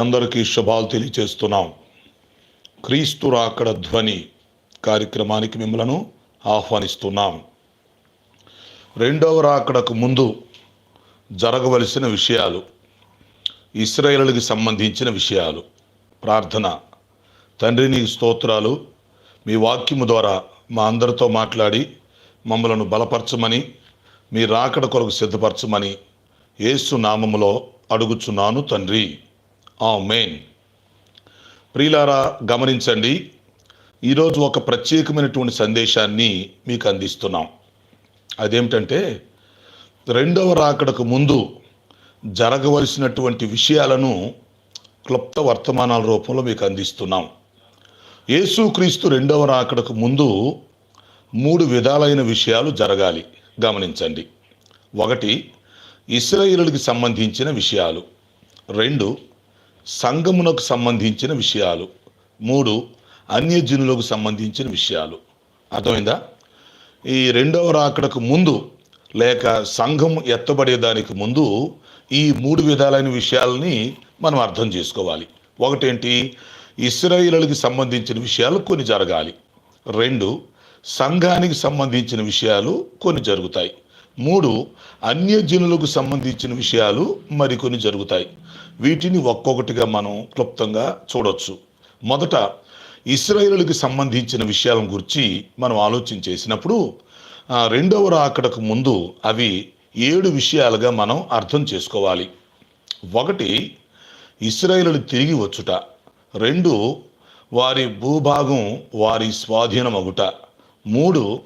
అందరికీ శుభాలు తెలియచేస్తున్నాం క్రీస్తు రాకడ ధ్వని కార్యక్రమానికి మిమ్మలను ఆహ్వానిస్తున్నాం. రెండవ రాకడకు ముందు జరగవలసిన విషయాలు ఇస్రాయేలుకి సంబంధించిన విషయాలు ప్రార్థన. తండ్రి నీ స్తోత్రాలు. మీ వాక్యము ద్వారా మా అందరితో మాట్లాడి మమ్మలను బలపరచమని మీ రాకడ కొరకు సిద్ధపరచమని ఏసు నామములో అడుగుచున్నాను తండ్రి. ఆ మెయిన్ ప్రియులారా గమనించండి ఈరోజు ఒక ప్రత్యేకమైనటువంటి సందేశాన్ని మీకు అందిస్తున్నాం. అదేమిటంటే రెండవ రాకడకు ముందు జరగవలసినటువంటి విషయాలను క్లుప్త వర్తమానాల రూపంలో మీకు అందిస్తున్నాం. యేసుక్రీస్తు రెండవ రాకడకు ముందు మూడు విధాలైన విషయాలు జరగాలి. గమనించండి. ఒకటి ఇస్రాయేలుకి సంబంధించిన విషయాలు. రెండు సంఘమునకు సంబంధించిన విషయాలు. మూడు అన్యజనులకు సంబంధించిన విషయాలు. అర్థమైందా? ఈ రెండవ రాకడకు ముందు లేక సంఘం ఎత్తబడేదానికి ముందు ఈ మూడు విధాలైన విషయాలని మనం అర్థం చేసుకోవాలి. ఒకటేంటి? ఇస్రాయిలకు సంబంధించిన విషయాలు కొన్ని జరగాలి. రెండు సంఘానికి సంబంధించిన విషయాలు కొన్ని జరుగుతాయి. మూడు అన్యజనులకు సంబంధించిన విషయాలు మరికొన్ని జరుగుతాయి. వీటిని ఒక్కొక్కటిగా మనం క్లుప్తంగా చూడొచ్చు. మొదట ఇస్రాయేలుకి సంబంధించిన విషయాలను గురించి మనం ఆలోచన చేసినప్పుడు రెండవ రాకడకు ముందు అవి ఏడు విషయాలుగా మనం అర్థం చేసుకోవాలి. ఒకటి ఇస్రాయేలు తిరిగి వచ్చుట. రెండు వారి భూభాగం వారి స్వాధీనమగుట. మూడు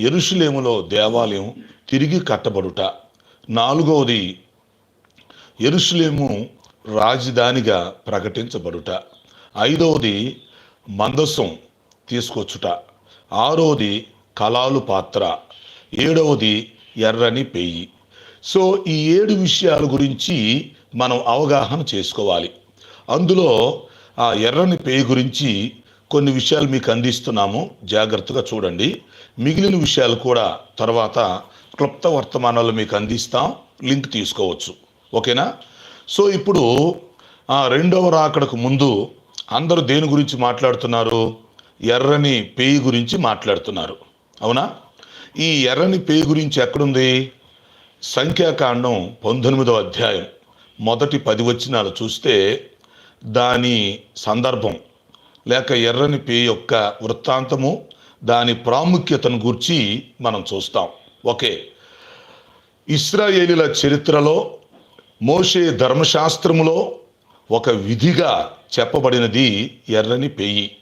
ఎరుషులేములో దేవాలయం తిరిగి కట్టబడుట. నాలుగవది ఎరుషులేము రాజధానిగా ప్రకటించబడుట. ఐదవది మందసం తీసుకొచ్చుట. ఆరోది కళాలు పాత్ర. ఏడవది ఎర్రని పెయ్యి సో ఈ ఏడు విషయాల గురించి మనం అవగాహన చేసుకోవాలి. అందులో ఆ ఎర్రని పేయి గురించి కొన్ని విషయాలు మీకు అందిస్తున్నాము. జాగ్రత్తగా చూడండి. మిగిలిన విషయాలు కూడా తర్వాత క్లుప్త వర్తమానాలు మీకు అందిస్తాం. లింక్ తీసుకోవచ్చు. ఓకేనా? సో ఇప్పుడు ఆ రెండవ రాకడకు ముందు అందరూ దేని గురించి మాట్లాడుతున్నారు? ఎర్రని పేయి గురించి మాట్లాడుతున్నారు. అవునా? ఈ ఎర్రని పేయి గురించి ఎక్కడుంది? సంఖ్యాకాండం పంతొమ్మిదవ అధ్యాయం మొదటి పది వచనాలు చూస్తే దాని సందర్భం లేక ఎర్రని పేయి యొక్క వృత్తాంతము దాని ప్రాముఖ్యతను గురించి మనం చూస్తాం. ఓకే. ఇస్రాయేలీల చరిత్రలో మోషే ధర్మశాస్త్రములో ఒక విధిగా చెప్పబడినది ఎర్రని పెయ్యి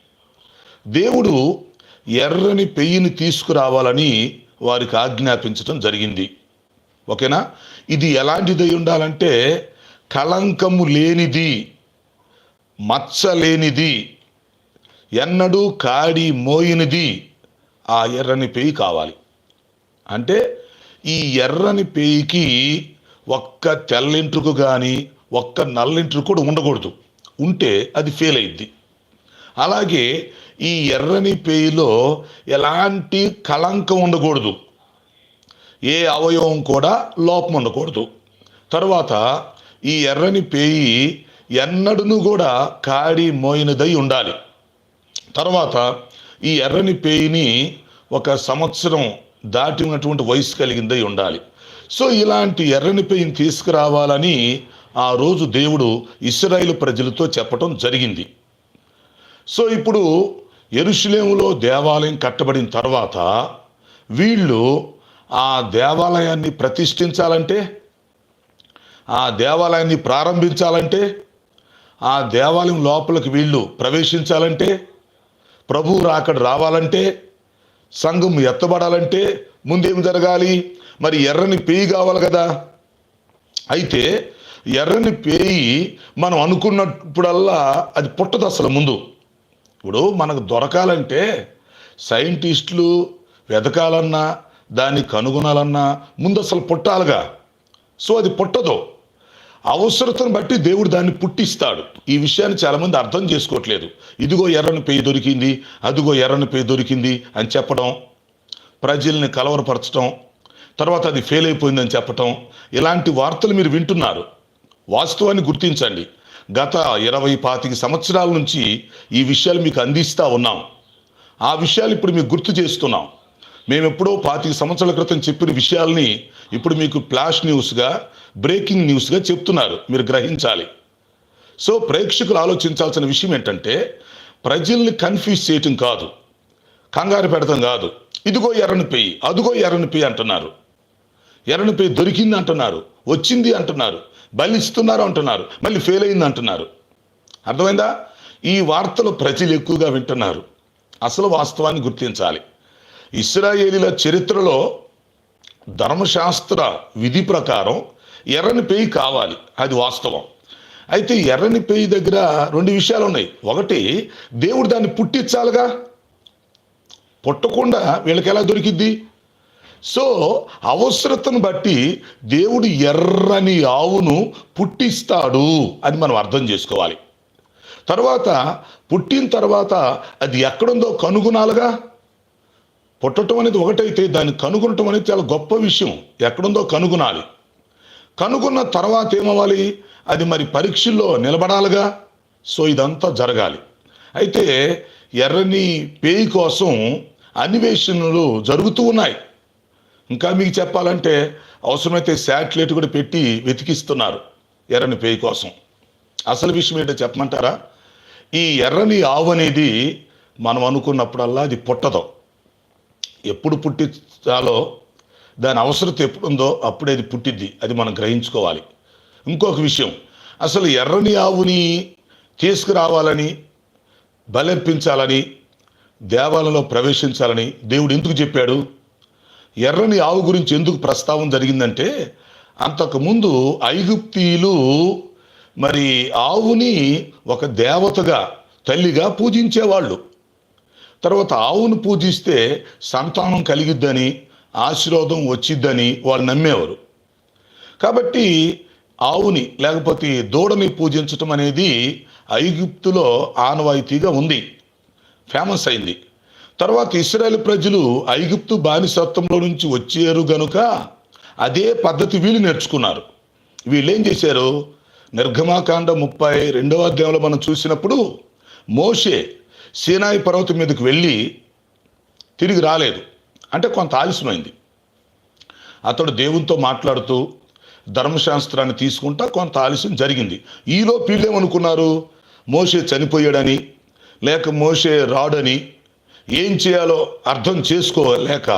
దేవుడు ఎర్రని పెయ్యిని తీసుకురావాలని వారికి ఆజ్ఞాపించడం జరిగింది. ఓకేనా? ఇది ఎలాంటిదై ఉండాలంటే కళంకము లేనిది మచ్చ లేనిది ఎన్నడూ కాడి మోయినిది ఆ ఎర్రని పేయి కావాలి. అంటే ఈ ఎర్రని పేయికి ఒక్క తెల్లింట్రుకు కానీ ఒక్క నల్లింట్రుకు కూడా ఉండకూడదు. ఉంటే అది ఫెయిల్ అయింది అలాగే ఈ ఎర్రని పేయిలో ఎలాంటి కళంకం ఉండకూడదు. ఏ అవయవం కూడా లోపం ఉండకూడదు. తర్వాత ఈ ఎర్రని పేయి ఎన్నడను కూడా కాడి మోయినదై ఉండాలి. తర్వాత ఈ ఎర్రని పేయిని ఒక సంవత్సరం దాటి ఉన్నటువంటి వయసు కలిగిందై ఉండాలి. సో ఇలాంటి ఎర్రని పెయిన్ తీసుకురావాలని ఆ రోజు దేవుడు ఇస్రాయిల్ ప్రజలతో చెప్పటం జరిగింది. సో ఇప్పుడు ఎరుషులేములో దేవాలయం కట్టబడిన తర్వాత వీళ్ళు ఆ దేవాలయాన్ని ప్రతిష్ఠించాలంటే ఆ దేవాలయాన్ని ప్రారంభించాలంటే ఆ దేవాలయం లోపలికి వీళ్ళు ప్రవేశించాలంటే ప్రభువు రాకడ రావాలంటే సంఘం ఎత్తబడాలంటే ముందేం జరగాలి? మరి ఎర్రని పేయి కావాలి కదా. అయితే ఎర్రని పేయి మనం అనుకున్నప్పుడల్లా అది పుట్టదు అసలు ముందు. ఇప్పుడు మనకు దొరకాలంటే సైంటిస్టులు వెతకాలన్నా దాన్ని కనుగొనాలన్నా ముందు అసలు పుట్టాలిగా. సో అది పుట్టదు. అవసరతను బట్టి దేవుడు దాన్ని పుట్టిస్తాడు. ఈ విషయాన్ని చాలామంది అర్థం చేసుకోవట్లేదు. ఇదిగో ఎర్రని పేయి దొరికింది అదిగో ఎర్రని పేయి దొరికింది అని చెప్పడం ప్రజల్ని కలవరపరచడం తర్వాత అది ఫెయిల్ అయిపోయిందని చెప్పటం ఇలాంటి వార్తలు మీరు వింటున్నారు. వాస్తవాన్ని గుర్తించండి. గత ఇరవై పాతిక సంవత్సరాల నుంచి ఈ విషయాలు మీకు అందిస్తూ ఉన్నాం. ఆ విషయాలు ఇప్పుడు మీకు గుర్తు చేస్తున్నాం. మేము ఎప్పుడో పాతిక సంవత్సరాల క్రితం చెప్పిన విషయాల్ని ఇప్పుడు మీకు ఫ్లాష్ న్యూస్గా బ్రేకింగ్ న్యూస్గా చెప్తున్నారు. మీరు గ్రహించాలి. సో ప్రేక్షకులు ఆలోచించాల్సిన విషయం ఏంటంటే ప్రజల్ని కన్ఫ్యూజ్ చేయటం కాదు. కంగారు పెడతాం కాదు. ఇదిగో ఎర్రని పెయ్యి అదిగో ఎర్రని పెయ్యి అంటున్నారు. ఎర్రని పెయ్యి దొరికింది అంటున్నారు. వచ్చింది అంటున్నారు. బలి ఇస్తున్నారు అంటున్నారు. మళ్ళీ ఫెయిల్ అయింది అంటున్నారు. అర్థమైందా? ఈ వార్తలు ప్రజలు ఎక్కువగా వింటున్నారు. అసలు వాస్తవాన్ని గుర్తించాలి. ఇస్రాయేలీల చరిత్రలో ధర్మశాస్త్ర విధి ప్రకారం ఎర్రని పేయి కావాలి. అది వాస్తవం. అయితే ఎర్రని పేయి దగ్గర రెండు విషయాలు ఉన్నాయి. ఒకటి దేవుడు దాన్ని పుట్టించాలిగా? పుట్టకుండా వీళ్ళకి ఎలా దొరికిద్ది? సో అవసరతను బట్టి దేవుడు ఎర్రని ఆవును పుట్టిస్తాడు. అని మనం అర్థం చేసుకోవాలి. తర్వాత పుట్టిన తర్వాత అది ఎక్కడుందో కనుగొనాలిగా? పుట్టడం అనేది ఒకటైతే దాన్ని కనుగొనటం అనేది చాలా గొప్ప విషయం. ఎక్కడుందో కనుగొనాలి. కనుగొన్న తర్వాత ఏమవ్వాలి? అది మరి పరీక్షల్లో నిలబడాలిగా? సో ఇదంతా జరగాలి. అయితే ఎర్రని పేయి కోసం అన్వేషణలు జరుగుతూ ఉన్నాయి. ఇంకా మీకు చెప్పాలంటే అవసరమైతే శాటిలైట్ కూడా పెట్టి వెతికిస్తున్నారు ఎర్రని పేయి కోసం. అసలు విషయం ఏంటో చెప్పమంటారా? ఈ ఎర్రని ఆవు అనేది మనం అనుకున్నప్పుడల్లా అది పుట్టదు. ఎప్పుడు పుట్టించాలో దాని అవసరత ఎప్పుడుందో అప్పుడే అది పుట్టిద్ది. అది మనం గ్రహించుకోవాలి. ఇంకొక విషయం అసలు ఎర్రని ఆవుని తీసుకురావాలని బలర్పించాలని దేవాలయంలో ప్రవేశించాలని దేవుడు ఎందుకు చెప్పాడు? ఎర్రని ఆవు గురించి ఎందుకు ప్రస్తావన జరిగిందంటే అంతకుముందు ఐగుప్తీయులు మరి ఆవుని ఒక దేవతగా తల్లిగా పూజించేవాళ్ళు. తర్వాత ఆవును పూజిస్తే సంతానం కలిగిద్దని ఆశీర్వాదం వచ్చిద్దని వాళ్ళు నమ్మేవారు. కాబట్టి ఆవుని లేకపోతే దూడని పూజించటం అనేది ఐగుప్తులో ఆనవాయితీగా ఉంది. ఫేమస్ అయింది. తర్వాత ఇస్రాయేల్ ప్రజలు ఐగుప్తు బానిసత్వంలో నుంచి వచ్చారు గనుక అదే పద్ధతి వీళ్ళు నేర్చుకున్నారు. వీళ్ళు ఏం చేశారు? నిర్గమాకాండ ముప్పై రెండవ అధ్యాయంలో మనం చూసినప్పుడు మోషే సీనాయి పర్వతం మీదకి వెళ్ళి తిరిగి రాలేదు. అంటే కొంత ఆలస్యమైంది. అతడు దేవునితో మాట్లాడుతూ ధర్మశాస్త్రాన్ని తీసుకుంటా కొంత ఆలస్యం జరిగింది. ఈలో వీళ్ళేమనుకున్నారు మోషే చనిపోయాడని లేక మోషే రాడని ఏం చేయాలో అర్థం చేసుకోలేక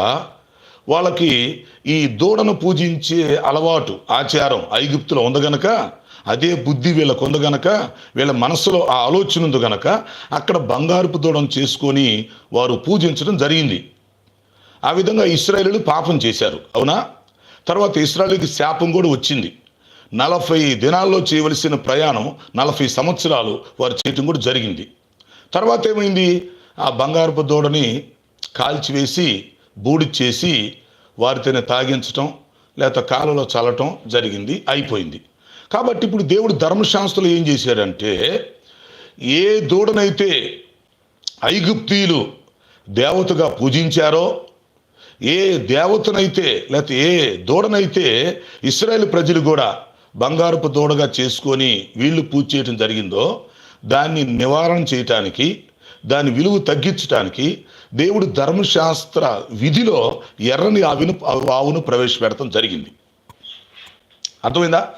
వాళ్ళకి ఈ దూడను పూజించే అలవాటు ఆచారం ఐగుప్తులో ఉంది గనక అదే బుద్ధి వీళ్ళకు ఉంది గనక వీళ్ళ మనసులో ఆ ఆలోచన ఉంది గనక అక్కడ బంగారుపు దూడను చేసుకొని వారు పూజించడం జరిగింది. ఆ విధంగా ఇస్రాయలు పాపం చేశారు. అవునా? తర్వాత ఇస్రాయేలీకి శాపం కూడా వచ్చింది. నలభై దినాల్లో చేయవలసిన ప్రయాణం నలభై సంవత్సరాలు వారు చేయటం కూడా జరిగింది. తర్వాత ఏమైంది? ఆ బంగారపు దూడని కాల్చివేసి బూడి చేసి వారితోనే తాగించటం లేకపోతే కాలులో చల్లటం జరిగింది అయిపోయింది. కాబట్టి ఇప్పుడు దేవుడు ధర్మశాస్త్రంలో ఏం చేశాడంటే ఏ దూడనైతే ఐగుప్తీయులు దేవతగా పూజించారో ఏ దేవతనైతే లేకపోతే ఏ దూడనైతే ఇస్రాయేల్ ప్రజలు కూడా బంగారపు దూడగా చేసుకొని వీళ్ళు పూజ చేయటం జరిగిందో దాన్ని నివారణ చేయటానికి దాని విలువ తగ్గించడానికి దేవుడు ధర్మశాస్త్ర విధిలో ఎర్రని ఆవిను ఆవును ప్రవేశపెడతాం జరిగింది. అర్థమైందా?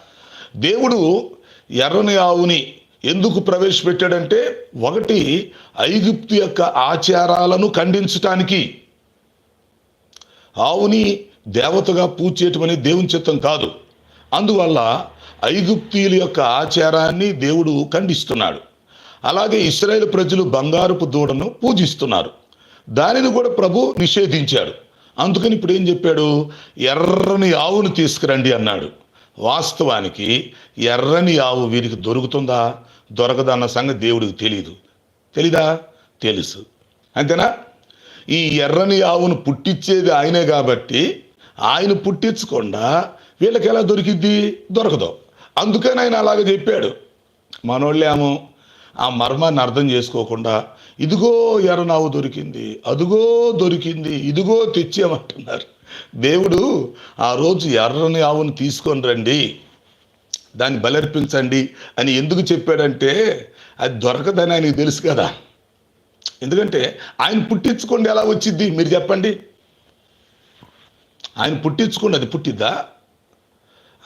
దేవుడు ఎర్రని ఆవుని ఎందుకు ప్రవేశపెట్టాడంటే ఒకటి ఐగుప్తు యొక్క ఆచారాలను ఖండించటానికి. ఆవుని దేవతగా పూజ చేయటం దేవుని చిత్తం కాదు. అందువల్ల ఐగుప్తీయుల యొక్క ఆచారాన్ని దేవుడు ఖండిస్తున్నాడు. అలాగే ఇస్రాయేల్ ప్రజలు బంగారపు దూడను పూజిస్తున్నారు. దానిని కూడా ప్రభు నిషేధించాడు. అందుకని ఇప్పుడు ఏం చెప్పాడు? ఎర్రని ఆవును తీసుకురండి అన్నాడు. వాస్తవానికి ఎర్రని ఆవు వీరికి దొరుకుతుందా? దొరకదన్న సంగతి దేవుడికి తెలియదు తెలీదా? తెలుసు. అంతేనా? ఈ ఎర్రని ఆవును పుట్టించేది ఆయనే కాబట్టి ఆయన పుట్టించకుండా వీళ్ళకి ఎలా దొరికిద్ది? దొరకదు. అందుకని ఆయన అలాగ చెప్పాడు. మనోళ్ళేమో ఆ మర్మాన్ని అర్థం చేసుకోకుండా ఇదిగో ఎర్రనావు దొరికింది అదుగో దొరికింది ఇదిగో తెచ్చేమంటున్నారు దేవుడు ఆ రోజు ఎర్రని ఆవును తీసుకొని రండి దాన్ని బలర్పించండి అని ఎందుకు చెప్పాడంటే అది దొరకదని ఆయనకు తెలుసు కదా. ఎందుకంటే ఆయన పుట్టించుకోండి ఎలా వచ్చింది మీరు చెప్పండి. ఆయన పుట్టించుకోండి అది పుట్టిద్దా?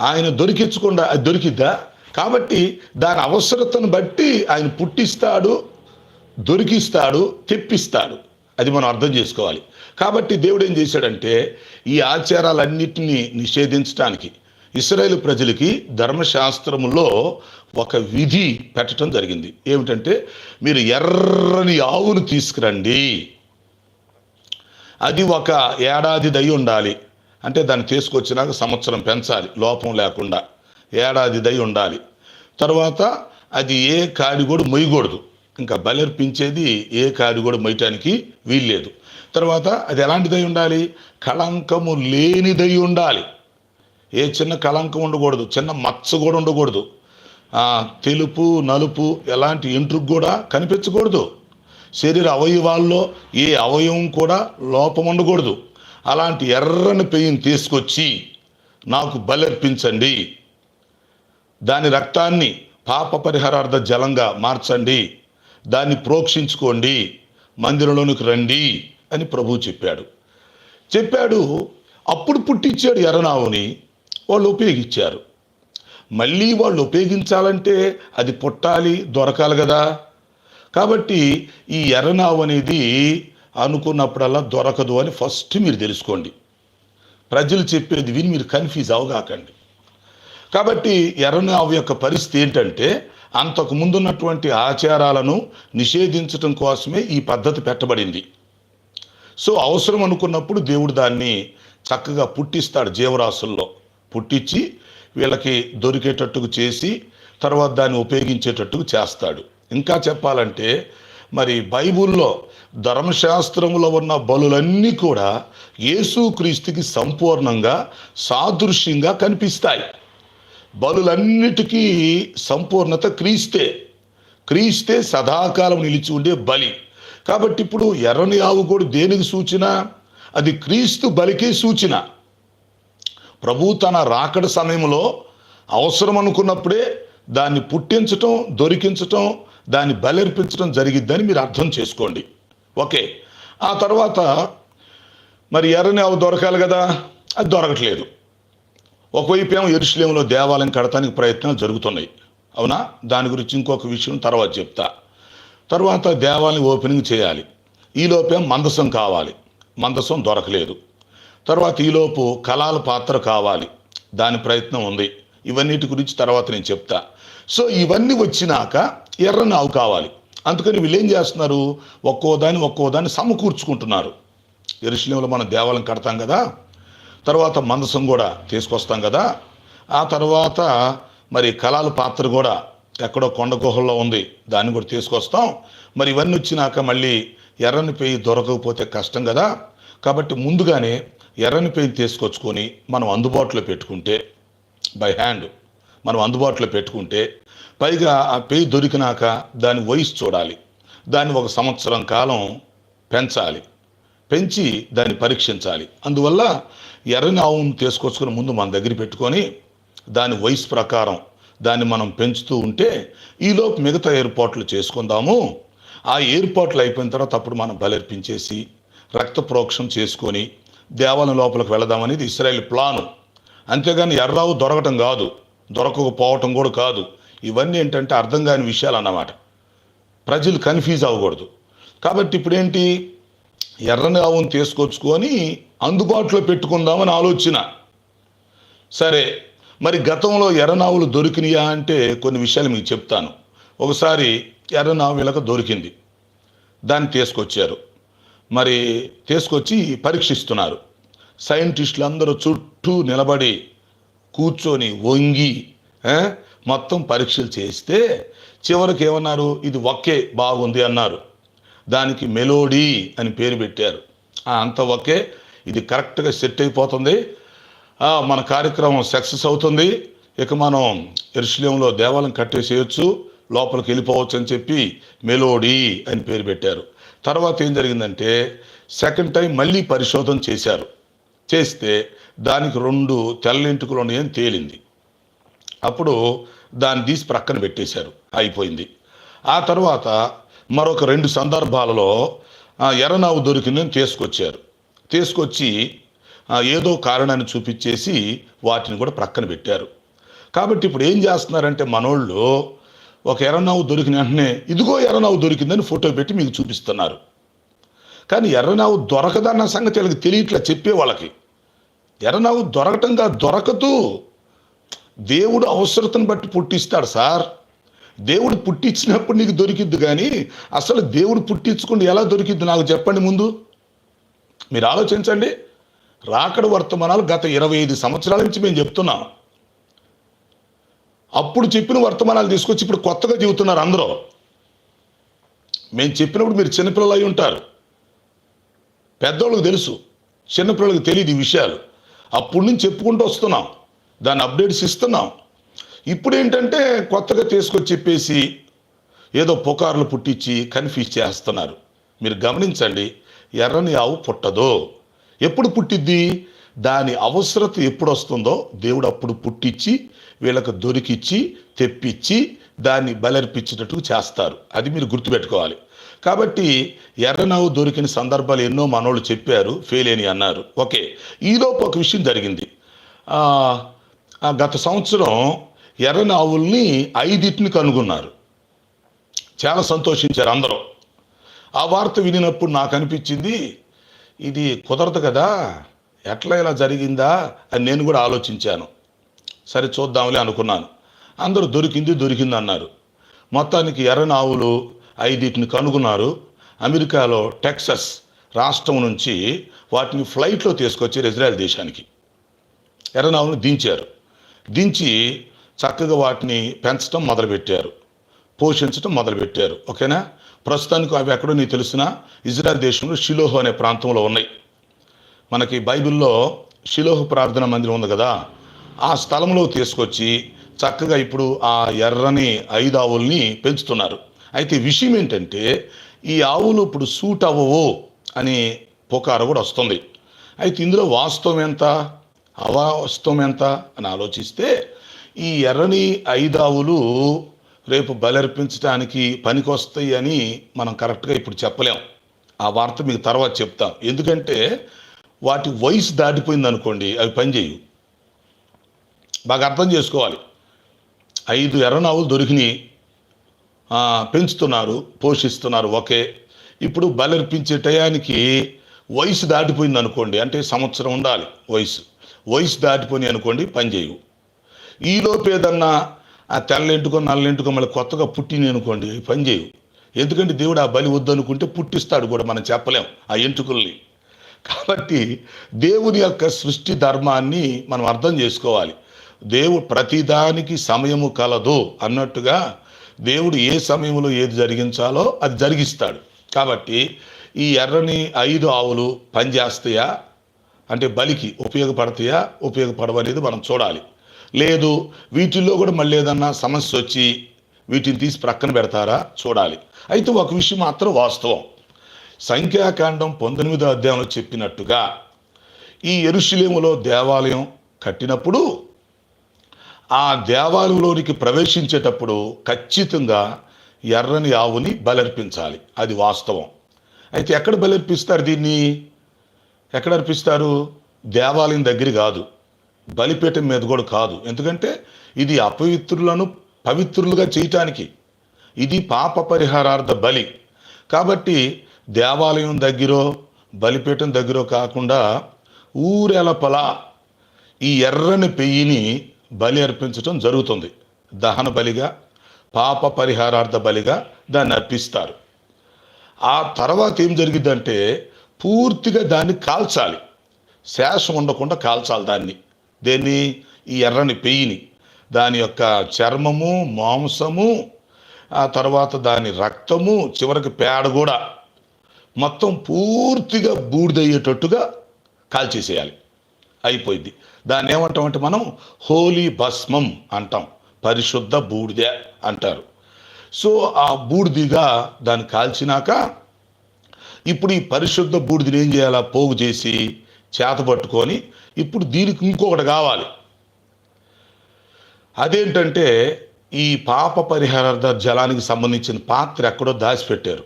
ఆయన దొరికించకుండా అది దొరికిద్దా? కాబట్టి దాని అవసరతను బట్టి ఆయన పుట్టిస్తాడు దొరికిస్తాడు తెప్పిస్తాడు. అది మనం అర్థం చేసుకోవాలి. కాబట్టి దేవుడు ఏం చేశాడంటే ఈ ఆచారాలన్నిటినీ నిషేధించడానికి ఇస్రాయేల్ ప్రజలకి ధర్మశాస్త్రములో ఒక విధి పెట్టడం జరిగింది. ఏమిటంటే మీరు ఎర్రని ఆవును తీసుకురండి. అది ఒక ఏడాది దయ ఉండాలి. అంటే దాన్ని తీసుకొచ్చినాక సంవత్సరం పెంచాలి లోపం లేకుండా. ఏడాది దయ ఉండాలి. తర్వాత అది ఏ కాడి కూడా మొయ్యకూడదు. ఇంకా బలర్పించేది ఏ కాడి కూడా మొయ్యటానికి వీల్లేదు. తర్వాత అది ఎలాంటిదై ఉండాలి? కళంకము లేనిదై ఉండాలి. ఏ చిన్న కళంకం ఉండకూడదు చిన్న మచ్చ కూడా ఉండకూడదు. తెలుపు నలుపు ఎలాంటి ఎంట్రుకు కూడా కనిపించకూడదు. శరీర అవయవాల్లో ఏ అవయవం కూడా లోపం ఉండకూడదు. అలాంటి ఎర్రని పెయిన్ తీసుకొచ్చి నాకు బలర్పించండి. దాని రక్తాన్ని పాప పరిహారార్థ జలంగా మార్చండి. దాన్ని ప్రోక్షించుకోండి మందిరంలోనికి రండి అని ప్రభువు చెప్పాడు. చెప్పాడు అప్పుడు పుట్టించాడు ఎర్రనావుని వాళ్ళు ఉపయోగించారు. మళ్ళీ వాళ్ళు ఉపయోగించాలంటే అది పుట్టాలి దొరకాలి కదా. కాబట్టి ఈ ఎర్రనావు అనేది అనుకున్నప్పుడల్లా దొరకదు అని ఫస్ట్ మీరు తెలుసుకోండి. ప్రజలు చెప్పేది విని మీరు కన్ఫ్యూజ్ అవగాకండి. కాబట్టి ఎర్రనావు యొక్క పరిస్థితి ఏంటంటే అంతకు ముందున్నటువంటి ఆచారాలను నిషేధించటం కోసమే ఈ పద్ధతి పెట్టబడింది. సో అవసరం అనుకున్నప్పుడు దేవుడు దాన్ని చక్కగా పుట్టిస్తాడు జీవరాశుల్లో. పుట్టించి వీళ్ళకి దొరికేటట్టుకు చేసి తర్వాత దాన్ని ఉపయోగించేటట్టుకు చేస్తాడు. ఇంకా చెప్పాలంటే మరి బైబుల్లో ధర్మశాస్త్రములో ఉన్న బలులన్నీ కూడా యేసుక్రీస్తుకి సంపూర్ణంగా సాదృశ్యంగా కనిపిస్తాయి. బలులన్నిటికీ సంపూర్ణత క్రీస్తే. క్రీస్తే సదాకాలం నిలిచి ఉండే బలి. కాబట్టి ఇప్పుడు ఎర్రని ఆవు కూడా దేనికి సూచన? అది క్రీస్తు బలికే సూచన. ప్రభు తన రాకడ సమయంలో అవసరం అనుకున్నప్పుడే దాన్ని పుట్టించటం దొరికించటం దాన్ని బలర్పించడం జరిగిద్దని మీరు అర్థం చేసుకోండి. ఓకే. ఆ తర్వాత మరి ఎర్రని ఆవు దొరకాలి కదా? అది దొరకట్లేదు. ఒకవైపు ఏమో ఎరుసలేంలో దేవాలయం కడటానికి ప్రయత్నాలు జరుగుతున్నాయి. అవునా? దాని గురించి ఇంకొక విషయం తర్వాత చెప్తా. తర్వాత దేవాలయం ఓపెనింగ్ చేయాలి. ఈలోపే మందసం కావాలి. మందసం దొరకలేదు. తర్వాత ఈలోపు కళాల పాత్ర కావాలి. దాని ప్రయత్నం ఉంది. ఇవన్నిటి గురించి తర్వాత నేను చెప్తా. సో ఇవన్నీ వచ్చినాక ఎర్ర నావు కావాలి. అందుకని వీళ్ళు ఏం చేస్తున్నారు? ఒక్కో దాన్ని ఒక్కో దాన్ని సమకూర్చుకుంటున్నారు. ఎరుసలేంలో మనం దేవాలయం కడతాం కదా? తర్వాత మందసం కూడా తీసుకొస్తాం కదా. ఆ తర్వాత మరి కళాల పాత్ర కూడా ఎక్కడో కొండ గుహల్లో ఉంది. దాన్ని కూడా తీసుకొస్తాం. మరి ఇవన్నీ వచ్చినాక మళ్ళీ ఎర్రని పెయ్యి దొరకకపోతే కష్టం కదా. కాబట్టి ముందుగానే ఎర్రని పెయ్యి తీసుకొచ్చుకొని మనం అందుబాటులో పెట్టుకుంటే బై హ్యాండ్ మనం అందుబాటులో పెట్టుకుంటే పైగా ఆ పెయ్యి దొరికినాక దాని వయసు చూడాలి. దాన్ని ఒక సంవత్సరం కాలం పెంచాలి. పెంచి దాన్ని పరీక్షించాలి. అందువల్ల ఎర్రని ఆవును తీసుకొచ్చుకొని ముందు మన దగ్గర పెట్టుకొని దాని వయసు ప్రకారం దాన్ని మనం పెంచుతూ ఉంటే ఈలోపు మిగతా ఏర్పాట్లు చేసుకుందాము. ఆ ఏర్పాట్లు అయిపోయిన తర్వాత అప్పుడు మనం బలర్పించేసి రక్త ప్రోక్షం చేసుకొని దేవాలయం లోపలికి వెళదామనేది ఇస్రాయల్ ప్లాను. అంతేగాని ఎర్రావు దొరకటం కాదు దొరకకపోవటం కూడా కాదు. ఇవన్నీ ఏంటంటే అర్థం కాని విషయాలు అన్నమాట. ప్రజలు కన్ఫ్యూజ్ అవ్వకూడదు. కాబట్టి ఇప్పుడేంటి? ఎర్రని ఆవును తీసుకొచ్చుకొని అందుబాటులో పెట్టుకుందామని ఆలోచన. సరే మరి గతంలో ఎర్రనావులు దొరికినాయా అంటే కొన్ని విషయాలు మీకు చెప్తాను. ఒకసారి ఎర్రనావు వీళ్ళకి దొరికింది. దాన్ని తీసుకొచ్చారు. మరి తీసుకొచ్చి పరీక్షిస్తున్నారు. సైంటిస్టులు అందరూ చుట్టూ నిలబడి కూర్చొని వంగి మొత్తం పరీక్షలు చేస్తే చివరికి ఏమన్నారు? ఇది ఒకే బాగుంది అన్నారు. దానికి మెలోడీ అని పేరు పెట్టారు. అంత ఒకే ఇది కరెక్ట్గా సెట్ అయిపోతుంది. మన కార్యక్రమం సక్సెస్ అవుతుంది. ఇక మనం ఎరుశల్యంలో దేవాలయం కట్టేసేయచ్చు లోపలికి వెళ్ళిపోవచ్చు అని చెప్పి మెలోడీ అని పేరు పెట్టారు. తర్వాత ఏం జరిగిందంటే సెకండ్ టైం మళ్ళీ పరిశోధన చేశారు. చేస్తే దానికి రెండు తెల్లింటుకలు ఉన్నాయని తేలింది. అప్పుడు దాన్ని తీసి ప్రక్కన పెట్టేశారు. అయిపోయింది. ఆ తర్వాత మరొక రెండు సందర్భాలలో ఎర్రనావు దొరికిందని తీసుకొచ్చారు. తీసుకొచ్చి ఏదో కారణాన్ని చూపించేసి వాటిని కూడా ప్రక్కన పెట్టారు. కాబట్టి ఇప్పుడు ఏం చేస్తున్నారంటే మనోళ్ళు ఒక ఎర్రనావు దొరికిన వెంటనే ఇదిగో ఎర్రనావు దొరికిందని ఫోటో పెట్టి మీకు చూపిస్తున్నారు. కానీ ఎర్రనావు దొరకదన్న సంగతి వాళ్ళకి తెలియట్లా చెప్పే వాళ్ళకి. ఎర్రనావు దొరకటంగా దొరకదు. దేవుడు అవసరతను బట్టి పుట్టిస్తాడు సార్. దేవుడు పుట్టించినప్పుడు నీకు దొరికిద్ది కానీ అసలు దేవుడు పుట్టించుకుంటే ఎలా దొరికిద్ది నాకు చెప్పండి ముందు. మీరు ఆలోచించండి. రాకడ వర్తమానాలు గత ఇరవై ఐదు సంవత్సరాల నుంచి మేము చెప్తున్నాం. అప్పుడు చెప్పిన వర్తమానాలు తీసుకొచ్చి ఇప్పుడు కొత్తగా చెబుతున్నారు అందరూ. మేము చెప్పినప్పుడు మీరు చిన్నపిల్లలు అయి ఉంటారు. పెద్దోళ్ళకి తెలుసు చిన్నపిల్లలకు తెలియదు ఈ విషయాలు. అప్పటి నుంచి చెప్పుకుంటూ వస్తున్నాం. దాన్ని అప్డేట్స్ ఇస్తున్నాం. ఇప్పుడు ఏంటంటే కొత్తగా తీసుకొచ్చి చెప్పేసి ఏదో పుకార్లు పుట్టించి కన్ఫ్యూజ్ చేస్తున్నారు. మీరు గమనించండి ఎర్రని ఆవు పుట్టదు. ఎప్పుడు పుట్టిద్ది? దాని అవసరత ఎప్పుడు వస్తుందో దేవుడు అప్పుడు పుట్టించి వీళ్ళకు దొరికిచ్చి తెప్పించి దాన్ని బలర్పించినట్టు చేస్తారు. అది మీరు గుర్తుపెట్టుకోవాలి. కాబట్టి ఎర్రనావు దొరికిన సందర్భాలు ఎన్నో మనోళ్ళు చెప్పారు ఫెయిల్ అని అన్నారు. ఓకే ఈలోపు ఒక విషయం జరిగింది. గత సంవత్సరం ఎర్రనావుల్ని ఐదింటిని కనుగొన్నారు. చాలా సంతోషించారు అందరూ. ఆ వార్త వినినప్పుడు నాకు అనిపించింది ఇది కుదరదు కదా ఎట్లా ఇలా జరిగిందా అని నేను కూడా ఆలోచించాను. సరే చూద్దాంలే అనుకున్నాను. అందరూ దొరికింది దొరికింది అన్నారు. మొత్తానికి ఎర్రనావులు ఐదింటిని కనుగొన్నారు. అమెరికాలో టెక్సస్ రాష్ట్రం నుంచి వాటిని ఫ్లైట్లో తీసుకొచ్చారు ఇజ్రాయెల్ దేశానికి ఎర్రనావులను దించారు. దించి చక్కగా వాటిని పెంచడం మొదలుపెట్టారు. పోషించడం మొదలుపెట్టారు. ఓకేనా? ప్రస్తుతానికి అవి ఎక్కడో నీకు తెలిసిన? ఇజ్రాయెల్ దేశంలో షిలోహో అనే ప్రాంతంలో ఉన్నాయి. మనకి బైబిల్లో షిలోహు ప్రార్థన మందిరం ఉంది కదా? ఆ స్థలంలో తీసుకొచ్చి చక్కగా ఇప్పుడు ఆ ఎర్రని ఐదు ఆవుల్ని పెంచుతున్నారు. అయితే విషయం ఏంటంటే ఈ ఆవులు ఇప్పుడు సూట్ అవ్వవు అని పుకారు కూడా వస్తుంది. అయితే ఇందులో వాస్తవం ఎంత? అవాస్తవం ఎంత? అని ఆలోచిస్తే ఈ ఎర్రని ఐదావులు రేపు బలర్పించడానికి పనికొస్తాయి అని మనం కరెక్ట్గా ఇప్పుడు చెప్పలేం. ఆ వార్త మీకు తర్వాత చెప్తాం. ఎందుకంటే వాటి వయసు దాటిపోయింది అనుకోండి అవి పనిచేయవు బాగా అర్థం చేసుకోవాలి. ఐదు ఎర్రనావులు దొరికినాయి. పెంచుతున్నారు పోషిస్తున్నారు ఓకే. ఇప్పుడు బలర్పించే టయానికి వయసు దాటిపోయింది అనుకోండి అంటే సంవత్సరం ఉండాలి వయసు. వయసు దాటిపోయి అనుకోండి పనిచేయవు ఈలోపు ఏదన్నా ఆ తెల్ల ఎంటుకో నల్ల ఎంటుకో మళ్ళీ కొత్తగా పుట్టింది అనుకోండి పని పనిచేయవు ఎందుకంటే దేవుడు ఆ బలి వద్దనుకుంటే పుట్టిస్తాడు కూడా మనం చెప్పలేం ఆ ఎంటుకల్ని. కాబట్టి దేవుని యొక్క సృష్టి ధర్మాన్ని మనం అర్థం చేసుకోవాలి. దేవుడు ప్రతిదానికి సమయము కలదు అన్నట్టుగా దేవుడు ఏ సమయంలో ఏది జరిగించాలో అది జరిగిస్తాడు. కాబట్టి ఈ ఎర్రని ఐదు ఆవులు పనిచేస్తాయా అంటే బలికి ఉపయోగపడతాయా? ఉపయోగపడవనేది మనం చూడాలి. లేదు వీటిల్లో కూడా మళ్ళీ ఏదన్నా సమస్య వచ్చి వీటిని తీసి ప్రక్కన పెడతారా? చూడాలి. అయితే ఒక విషయం మాత్రం వాస్తవం. సంఖ్యాకాండం పంతొమ్మిదో అధ్యాయంలో చెప్పినట్టుగా ఈ ఎరుశలేములో దేవాలయం కట్టినప్పుడు ఆ దేవాలయంలోనికి ప్రవేశించేటప్పుడు ఖచ్చితంగా ఎర్రని ఆవుని బలర్పించాలి. అది వాస్తవం. అయితే ఎక్కడ బలర్పిస్తారు దీన్ని? ఎక్కడ అర్పిస్తారు? దేవాలయం దగ్గర కాదు. బలిపీఠం మీద కూడా కాదు. ఎందుకంటే ఇది అపవిత్రులను పవిత్రులుగా చేయటానికి. ఇది పాప పరిహారార్థ బలి. కాబట్టి దేవాలయం దగ్గర బలిపీఠం దగ్గరో కాకుండా ఊరెలపల ఈ ఎర్రని పెయ్యిని బలి అర్పించడం జరుగుతుంది. దహన బలిగా పాప పరిహారార్థ బలిగా దాన్ని అర్పిస్తారు. ఆ తర్వాత ఏం జరిగిద్దంటే పూర్తిగా దాన్ని కాల్చాలి. శేషం ఉండకుండా కాల్చాలి దాన్ని. దేన్ని? ఈ ఎర్రని పెయ్యిని దాని యొక్క చర్మము మాంసము ఆ తర్వాత దాని రక్తము చివరికి పేడ కూడా మొత్తం పూర్తిగా బూడిదయ్యేటట్టుగా కాల్చేసేయాలి. అయిపోయింది. దాన్ని ఏమంటామంటే మనం హోలీ భస్మం అంటాం. పరిశుద్ధ బూడిద అంటారు. సో ఆ బూడిదిగా దాన్ని కాల్చినాక ఇప్పుడు ఈ పరిశుద్ధ బూడిదని ఏం చేయాలా? పోగు చేసి చేత పట్టుకొని ఇప్పుడు దీనికి ఇంకొకటి కావాలి. అదేంటంటే ఈ పాప పరిహారార్థ జలానికి సంబంధించిన పాత్ర ఎక్కడో దాచిపెట్టారు.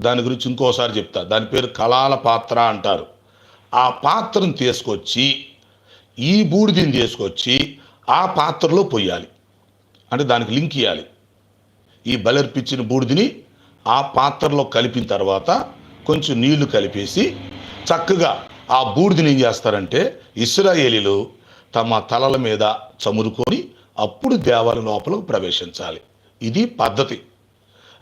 దాని గురించి ఇంకోసారి చెప్తా. దాని పేరు కళాల పాత్ర అంటారు. ఆ పాత్రను తీసుకొచ్చి ఈ బూడిదని తీసుకొచ్చి ఆ పాత్రలో పొయ్యాలి. అంటే దానికి లింక్ ఇవ్వాలి ఈ బలర్పించిన బూడిదని ఆ పాత్రలో కలిపిన తర్వాత కొంచెం నీళ్ళు కలిపేసి చక్కగా ఆ బూడిదని ఏం చేస్తారంటే ఇస్రాయేలీలు తమ తలల మీద చమురుకొని అప్పుడు దేవాలయం లోపలకు ప్రవేశించాలి. ఇది పద్ధతి.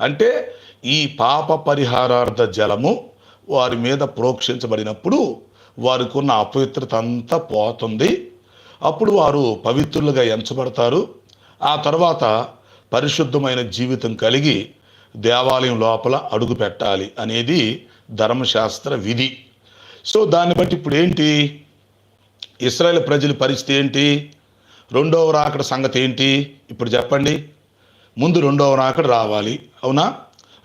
అంటే ఈ పాప పరిహారార్థ జలము వారి మీద ప్రోక్షించబడినప్పుడు వారికి ఉన్న అపవిత్రత అంతా పోతుంది. అప్పుడు వారు పవిత్రులుగా ఎంచబడతారు. ఆ తర్వాత పరిశుద్ధమైన జీవితం కలిగి దేవాలయం లోపల అడుగు పెట్టాలి అనేది ధర్మశాస్త్ర విధి. సో దాన్ని బట్టి ఇప్పుడు ఏంటి? ఇస్రాయేల్ ప్రజల పరిస్థితి ఏంటి? రెండవ రాకడ సంగతి ఏంటి? ఇప్పుడు చెప్పండి. ముందు రెండవ రాకడ రావాలి. అవునా?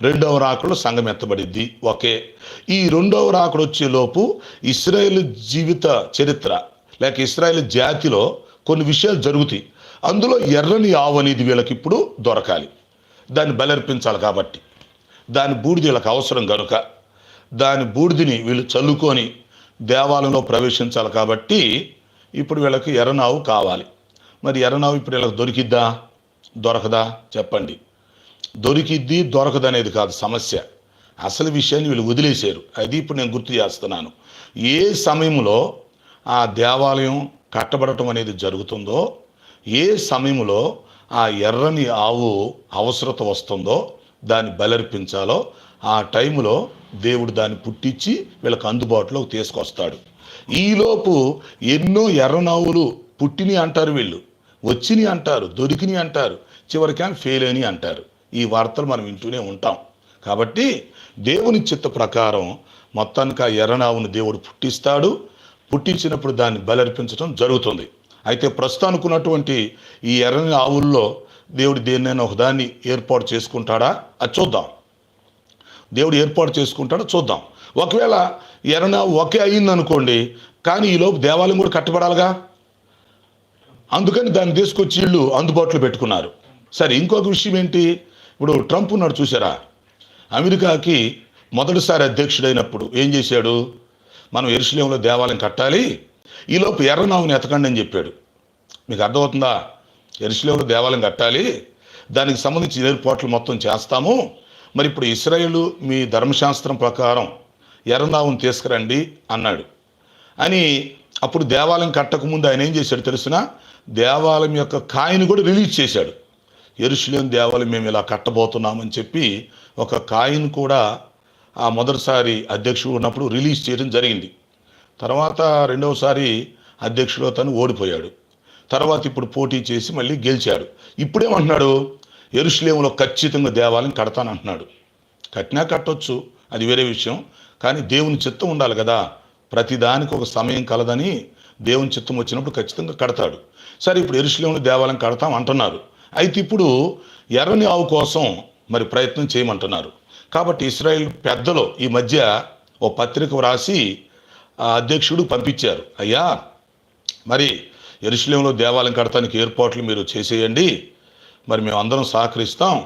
రెండవ రాకడలో సంఘం ఎత్తబడిద్ది. ఓకే. ఈ రెండవ రాకడ వచ్చేలోపు ఇస్రాయేల్ జీవిత చరిత్ర లేక ఇస్రాయేల్ జాతిలో కొన్ని విషయాలు జరుగుతాయి. అందులో ఎర్రని ఆవు అనేది వీళ్ళకి ఇప్పుడు దొరకాలి. దాన్ని బలర్పించాలి కాబట్టి. దాని బూడిద వీళ్ళకి అవసరం కనుక దాని బూడిదని వీళ్ళు చల్లుకొని దేవాలయంలో ప్రవేశించాలి కాబట్టి ఇప్పుడు వీళ్ళకి ఎర్రనావు కావాలి. మరి ఎర్రనావు ఇప్పుడు వీళ్ళకి దొరికిద్దా? దొరకదా? చెప్పండి. దొరికిద్ది దొరకదనేది కాదు సమస్య. అసలు విషయాన్ని వీళ్ళు వదిలేశారు. అది ఇప్పుడు నేను గుర్తు చేస్తున్నాను. ఏ సమయంలో ఆ దేవాలయం కట్టబడటం అనేది జరుగుతుందో ఏ సమయంలో ఆ ఎర్రని ఆవు అవసరత వస్తుందో దాన్ని బలర్పించాలో ఆ టైంలో దేవుడు దాన్ని పుట్టించి వీళ్ళకి అందుబాటులోకి తీసుకొస్తాడు. ఈలోపు ఎన్నో ఎర్రనావులు పుట్టిని అంటారు వీళ్ళు. వచ్చిని అంటారు దొరికిని అంటారు చివరికి ఫెయిల్ అని అంటారు. ఈ వార్తలు మనం వింటూనే ఉంటాం. కాబట్టి దేవుని చిత్త ప్రకారం మొత్తానికి ఆ ఎర్రనావును దేవుడు పుట్టిస్తాడు. పుట్టించినప్పుడు దాన్ని బలర్పించడం జరుగుతుంది. అయితే ప్రస్తుతానికి ఉన్నటువంటి ఈ ఎర్రని ఆవుల్లో దేవుడు దేన్నైనా ఒకదాన్ని ఏర్పాటు చేసుకుంటాడా? అది చూద్దాం. దేవుడు ఏర్పాటు చేసుకుంటాడో చూద్దాం. ఒకవేళ ఎర్రన ఒకే అయిందనుకోండి కానీ ఈలోపు దేవాలయం కూడా కట్టబడాలిగా? అందుకని దాన్ని తీసుకొచ్చి వీళ్ళు అందుబాటులో పెట్టుకున్నారు. సరే ఇంకొక విషయం ఏంటి? ఇప్పుడు ట్రంప్ ఉన్నాడు చూసారా అమెరికాకి మొదటిసారి అధ్యక్షుడైనప్పుడు ఏం చేశాడు? మనం ఎరుసలేంలో దేవాలయం కట్టాలి ఈలోపు ఎర్రనావుని ఎతకండి అని చెప్పాడు. మీకు అర్థమవుతుందా? ఎరుసలేంలో దేవాలయం కట్టాలి దానికి సంబంధించిన ఏర్పాట్లు మొత్తం చేస్తాము మరి ఇప్పుడు ఇస్రాయేలు మీ ధర్మశాస్త్రం ప్రకారం ఎర్రనావుని తీసుకురండి అన్నాడు. అని అప్పుడు దేవాలయం కట్టకముందు ఆయన ఏం చేశాడు తెలిసిన? దేవాలయం యొక్క కాయని కూడా రిలీజ్ చేశాడు. ఎరుషులేం దేవాలయం మేము ఇలా కట్టబోతున్నామని చెప్పి ఒక కాయిన్ కూడా ఆ మొదటిసారి అధ్యక్షుడు ఉన్నప్పుడు రిలీజ్ చేయడం జరిగింది. తర్వాత రెండవసారి అధ్యక్షుడు తను ఓడిపోయాడు. తర్వాత ఇప్పుడు పోటీ చేసి మళ్ళీ గెలిచాడు. ఇప్పుడేమంటున్నాడు? ఎరుషులేములో ఖచ్చితంగా దేవాలయం కడతానంటున్నాడు. కట్టినా కట్టొచ్చు అది వేరే విషయం. కానీ దేవుని చిత్తం ఉండాలి కదా. ప్రతిదానికి ఒక సమయం కలదని దేవుని చిత్తం వచ్చినప్పుడు ఖచ్చితంగా కడతాడు. సరే ఇప్పుడు ఎరుషులేములో దేవాలయం కడతాం అంటున్నారు. అయితే ఇప్పుడు ఎర్రని ఆవు కోసం మరి ప్రయత్నం చేయమంటున్నారు. కాబట్టి ఇస్రాయేల్ పెద్దలు ఈ మధ్య ఓ పత్రిక వ్రాసి అధ్యక్షుడు పంపించారు. అయ్యా మరి ఎరుశలేంలో దేవాలయం కడతానికి ఏర్పాట్లు మీరు చేసేయండి. మరి మేము అందరం సహకరిస్తాం.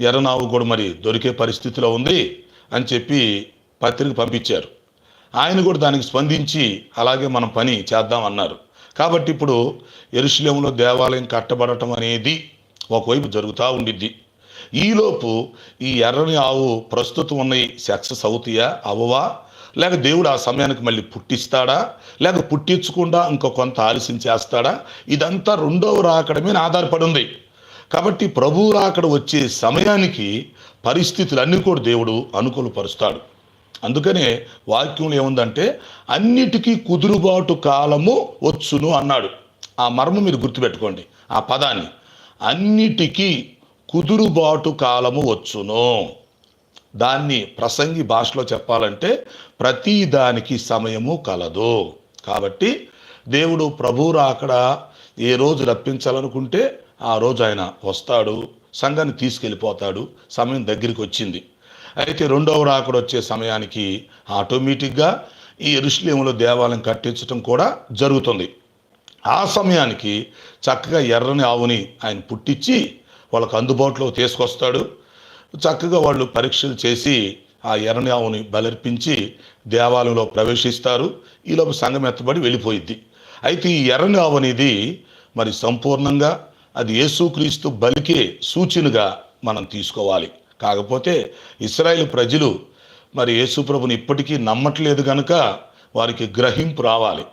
ఎర్రనావు కూడా మరి దొరికే పరిస్థితిలో ఉంది అని చెప్పి పత్రిక పంపించారు. ఆయన కూడా దానికి స్పందించి అలాగే మనం పని చేద్దాం అన్నారు. కాబట్టి ఇప్పుడు ఎరుశలేంలో దేవాలయం కట్టబడటం అనేది ఒకవైపు జరుగుతూ ఉండిద్ది. ఈలోపు ఈ ఎర్రని ఆవు ప్రస్తుతం ఉన్నాయి సక్సెస్ అవుతాయా? అవ్వవా లేక దేవుడు ఆ సమయానికి మళ్ళీ పుట్టిస్తాడా? లేక పుట్టించకుండా ఇంకో కొంత ఆలస్యం చేస్తాడా? ఇదంతా రెండవ రాకడ మీద ఆధారపడి ఉంది. కాబట్టి ప్రభువు అక్కడ వచ్చే సమయానికి పరిస్థితులన్నీ కూడా దేవుడు అనుకూలపరుస్తాడు. అందుకనే వాక్యంలో ఏముందంటే అన్నిటికీ కుదురుబాటు కాలము వచ్చును అన్నాడు. ఆ మర్మం మీరు గుర్తుపెట్టుకోండి ఆ పదాన్ని. అన్నిటికీ కుదురుబాటు కాలము వచ్చును దాన్ని ప్రసంగి భాషలో చెప్పాలంటే ప్రతి దానికి సమయము కలదు కాబట్టి దేవుడు ప్రభువు అక్కడ ఏ రోజు రప్పించాలనుకుంటే ఆ రోజు ఆయన వస్తాడు సంఘాన్ని తీసుకెళ్ళిపోతాడు సమయం దగ్గరికి వచ్చింది. అయితే రెండవ రాకడ వచ్చే సమయానికి ఆటోమేటిక్గా ఈ ఎరుషులేములో దేవాలయం కట్టించడం కూడా జరుగుతుంది. ఆ సమయానికి చక్కగా ఎర్రని ఆవుని ఆయన పుట్టించి వాళ్ళకు అందుబాటులో తీసుకొస్తాడు. చక్కగా వాళ్ళు పరీక్షలు చేసి ఆ ఎర్రని ఆవుని బలర్పించి దేవాలయంలో ప్రవేశిస్తారు. ఈలోపు సంఘం ఎత్తబడి వెళ్ళిపోయిద్ది. అయితే ఈ ఎర్రని ఆవు అనేది మరి సంపూర్ణంగా అది యేసుక్రీస్తు బలికే సూచనగా మనం తీసుకోవాలి. కాకపోతే ఇస్రాయేల్ ప్రజలు మరి యేసుప్రభుని ఇప్పటికీ నమ్మట్లేదు కనుక వారికి గ్రహింపు రావాలి.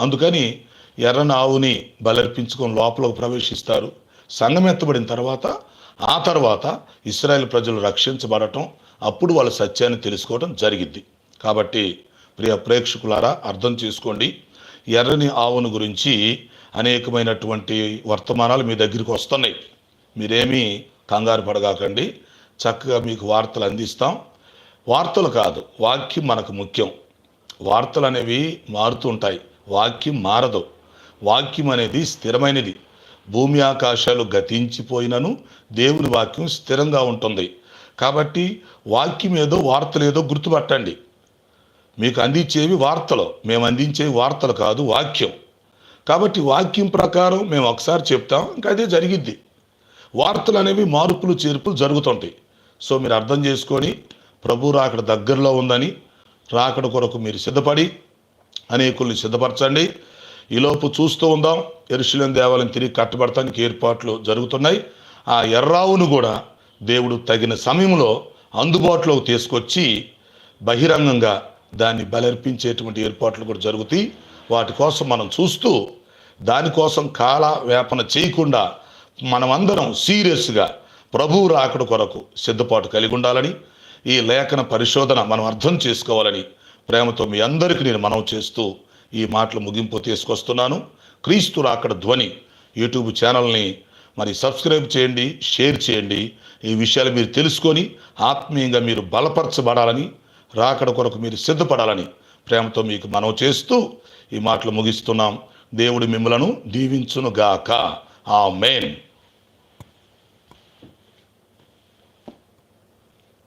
అందుకని ఎర్రని ఆవుని బలర్పించుకొని లోపలకు ప్రవేశిస్తారు. సంఘం ఎత్తబడిన తర్వాత ఆ తర్వాత ఇస్రాయేల్ ప్రజలు రక్షించబడటం అప్పుడు వాళ్ళ సత్యాన్ని తెలుసుకోవడం జరిగిద్ది. కాబట్టి ప్రియ ప్రేక్షకులారా అర్థం చేసుకోండి. ఎర్రని ఆవును గురించి అనేకమైనటువంటి వర్తమానాలు మీ దగ్గరికి వస్తున్నాయి. మీరేమీ కంగారు పడగాకండి. చక్కగా మీకు వార్తలు అందిస్తాం. వార్తలు కాదు వాక్యం మనకు ముఖ్యం. వార్తలు అనేవి మారుతుంటాయి వాక్యం మారదు. వాక్యం అనేది స్థిరమైనది. భూమి ఆకాశాలు గతించిపోయినను దేవుని వాక్యం స్థిరంగా ఉంటుంది. కాబట్టి వాక్యం ఏదో వార్తలు ఏదో గుర్తుపట్టండి. మీకు అందించేవి వార్తలు. మేము అందించేవి వార్తలు కాదు వాక్యం. కాబట్టి వాక్యం ప్రకారం మేము ఒకసారి చెప్తాం ఇంకా అదే జరిగిద్ది. వార్తలు అనేవి మార్పులు చేర్పులు జరుగుతుంటాయి. సో మీరు అర్థం చేసుకొని ప్రభు రాకడ దగ్గరలో ఉందని రాకడ కొరకు మీరు సిద్ధపడి అనేకుల్ని సిద్ధపరచండి. ఈలోపు చూస్తూ ఉందాం ఎరుశలం దేవాలయం తిరిగి కట్టబడటానికి ఏర్పాట్లు జరుగుతున్నాయి. ఆ ఎర్రావును కూడా దేవుడు తగిన సమయంలో అందుబాటులోకి తీసుకొచ్చి బహిరంగంగా దాన్ని బలర్పించేటువంటి ఏర్పాట్లు కూడా జరుగుతాయి. వాటి కోసం మనం చూస్తూ దానికోసం కాల వేపన చేయకుండా మనమందరం సీరియస్గా ప్రభువు రాకడ కొరకు సిద్ధపాటు కలిగి ఉండాలని ఈ లేఖన పరిశోధన మనం అర్థం చేసుకోవాలని ప్రేమతో మీ అందరికీ నేను మనం చేస్తూ ఈ మాటలు ముగింపు తీసుకొస్తున్నాను. క్రీస్తు రాకడ ధ్వని యూట్యూబ్ ఛానల్ని మరి సబ్స్క్రైబ్ చేయండి షేర్ చేయండి. ఈ విషయాలు మీరు తెలుసుకొని ఆత్మీయంగా మీరు బలపరచబడాలని రాకడ కొరకు మీరు సిద్ధపడాలని ప్రేమతో మీకు మనం చేస్తూ ఈ మాటలు ముగిస్తున్నాం. దేవుడు మిమ్మలను దీవించునుగాక. ఆ మెయిన్